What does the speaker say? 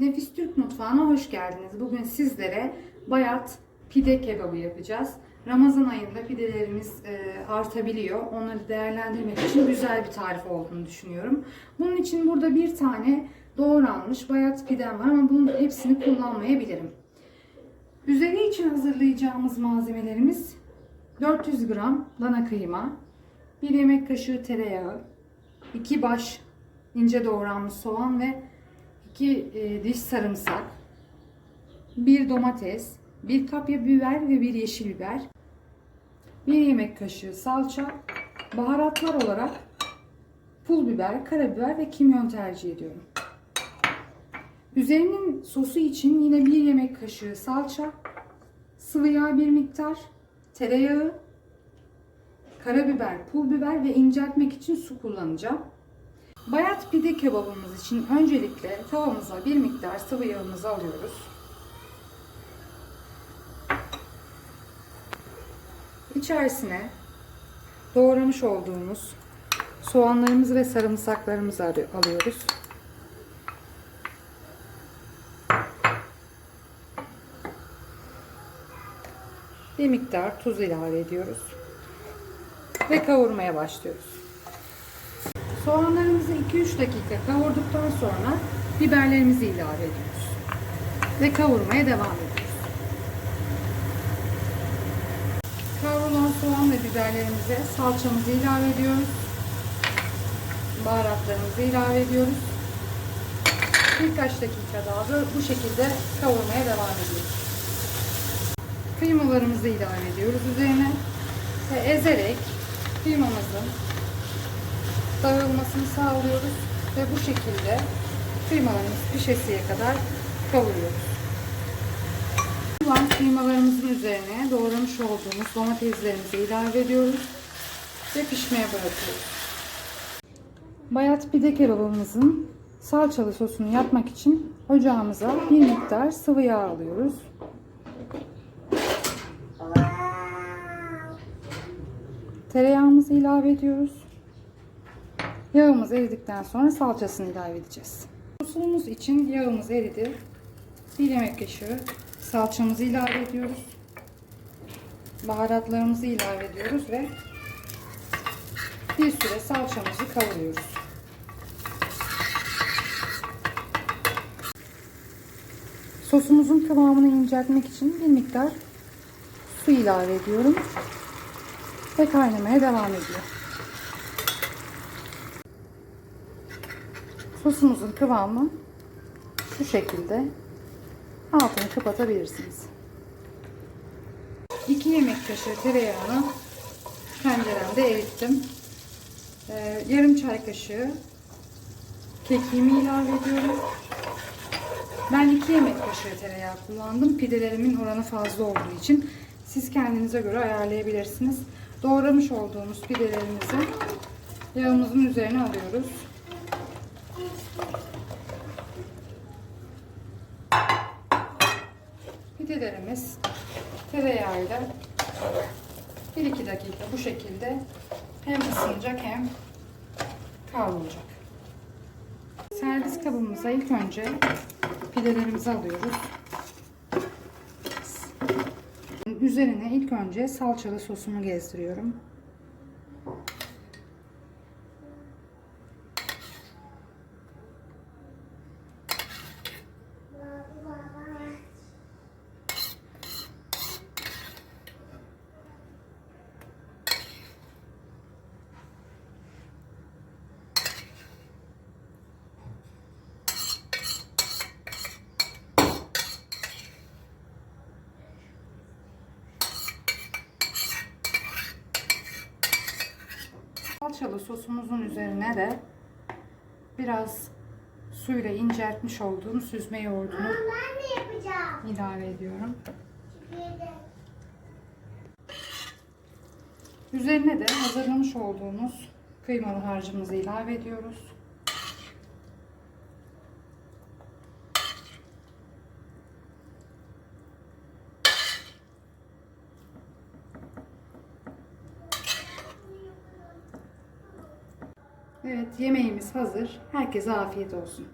Nefis Türk mutfağına hoş geldiniz. Bugün sizlere bayat pide kebabı yapacağız. Ramazan ayında pidelerimiz e, artabiliyor. Onları değerlendirmek için güzel bir tarif olduğunu düşünüyorum. Bunun için burada bir tane doğranmış bayat pidem var ama bunun hepsini kullanmayabilirim. Üzeri için hazırlayacağımız malzemelerimiz 400 gram dana kıyma, 1 yemek kaşığı tereyağı, 2 baş ince doğranmış soğan ve 2 diş sarımsak, 1 domates, 1 kapya biber ve 1 yeşil biber, 1 yemek kaşığı salça, baharatlar olarak pul biber, karabiber ve kimyon tercih ediyorum. Üzerinin sosu için yine 1 yemek kaşığı salça, sıvı yağ bir miktar, tereyağı, karabiber, pul biber ve inceltmek için su kullanacağım. Bayat pide kebabımız için öncelikle tavamıza bir miktar sıvı yağımızı alıyoruz. İçerisine doğramış olduğumuz soğanlarımızı ve sarımsaklarımızı alıyoruz. Bir miktar tuz ilave ediyoruz. Ve kavurmaya başlıyoruz. Soğanlarımızı 2-3 dakika kavurduktan sonra biberlerimizi ilave ediyoruz. Ve kavurmaya devam ediyoruz. Kavrulan soğan ve biberlerimize salçamızı ilave ediyoruz. Baharatlarımızı ilave ediyoruz. Birkaç dakika daha da bu şekilde kavurmaya devam ediyoruz. Kıymalarımızı ilave ediyoruz üzerine ve ezerek kıymamızın dağılmasını sağlıyoruz ve bu şekilde kıymalarımız pişesiye kadar kavuruyoruz. Kalan kıymalarımızın üzerine doğramış olduğumuz domateslerimizi ilave ediyoruz ve pişmeye bırakıyoruz. Bayat pide kebabımızın salçalı sosunu yapmak için ocağımıza bir miktar sıvı yağ alıyoruz. Tereyağımızı ilave ediyoruz. Yağımız eridikten sonra salçasını ilave edeceğiz. Sosumuz için yağımız eridi. Bir yemek kaşığı salçamızı ilave ediyoruz. Baharatlarımızı ilave ediyoruz ve bir süre salçamızı kavuruyoruz. Sosumuzun kıvamını inceltmek için bir miktar su ilave ediyorum ve kaynamaya devam ediyor. Sosumuzun kıvamı şu şekilde. Altını kapatabilirsiniz. 2 yemek kaşığı tereyağını tenceremde erittim. Ee, yarım çay kaşığı kekiğimi ilave ediyorum. Ben 2 yemek kaşığı tereyağı kullandım. Pidelerimin oranı fazla olduğu için siz kendinize göre ayarlayabilirsiniz. Doğramış olduğumuz pidelerimizi yağımızın üzerine alıyoruz. Pidelerimiz tereyağıyla 1-2 dakika bu şekilde hem ısınacak hem kavrulacak. Servis kabımıza ilk önce pidelerimizi alıyoruz. Üzerine ilk önce salçalı sosumu gezdiriyorum. Salçalı sosumuzun üzerine de biraz suyla inceltmiş olduğum süzme yoğurdunu Ben de yapacağım. ilave ediyorum. Üzerine de hazırlamış olduğumuz kıymalı harcımızı ilave ediyoruz. Evet yemeğimiz hazır. Herkese afiyet olsun.